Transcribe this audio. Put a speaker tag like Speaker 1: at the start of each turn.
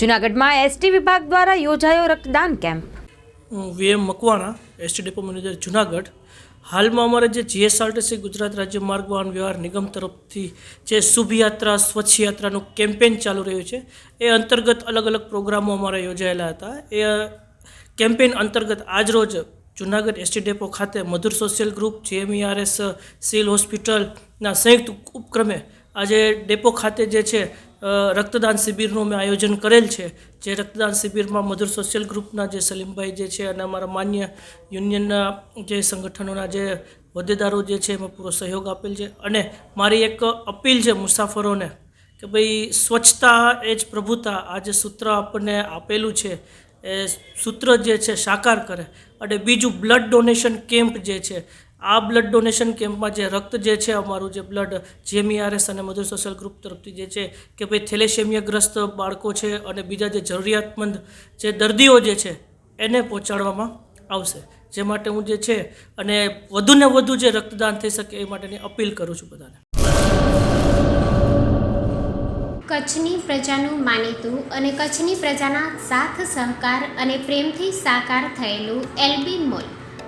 Speaker 1: જૂનાગઢમાં એસટી વિભાગ દ્વારા યોજાયો રક્તદાન camp.
Speaker 2: V M Makwana S T depot manager Junagadh. હાલમાં અમારે જે જીએસઆરટીસી ગુજરાત રાજ્ય માર્ગ વાહન વ્યવહાર નિગમ તરફથી જે શુભ યાત્રા સ્વચ્છ યાત્રાનું કેમ્પેન ચાલુ રહ્યું છે, એ અંતર્ગત અલગ અલગ પ્રોગ્રામો અમારા યોજાયેલા હતા. એ કેમ્પેન અંતર્ગત આજરોજ જુનાગઢ એસટી ડેપો ખાતે Madhur social group J M E R S civil હોસ્પિટલના સંયુક્ત ઉપક્રમે આજે ડેપો ખાતે જે છે રક્તદાન શિબિરનું મેં આયોજન કરેલ છે. જે રક્તદાન શિબિરમાં મધુર સોશિયલ ગ્રુપના જે સલીમભાઈ જે છે અને અમારા માન્ય યુનિયનના જે સંગઠનોના જે હોદ્દેદારો જે છે એમાં પૂરો સહયોગ આપેલ છે. અને મારી એક અપીલ છે મુસાફરોને કે ભાઈ સ્વચ્છતા એ જ પ્રભુતા, આ જે સૂત્ર આપણને આપેલું છે એ સૂત્ર જે છે સાકાર કરે. અને બીજું બ્લડ ડોનેશન કેમ્પ જે છે આ બ્લડ ડોનેશન કેમ્પમાં જે રક્ત જે છે, અમારું જે બ્લડ જેમીઆરએસ અને મધુર સોશિયલ ગ્રુપ તરફથી જે છે કે ભાઈ થેલેસેમિયાગ્રસ્ત બાળકો છે અને બીજા જે જરૂરિયાતમંદ જે દર્દીઓ જે છે, એને પહોંચાડવામાં આવશે. જે માટે હું જે છે અને વધુને વધુ જે રક્તદાન થઈ શકે એ માટેની અપીલ કરું છું બધાને.
Speaker 3: કચ્છની પ્રજાનું માનીતું અને કચ્છની પ્રજાના સાથ સહકાર અને પ્રેમથી સાકાર થયેલું એલબી મોલ.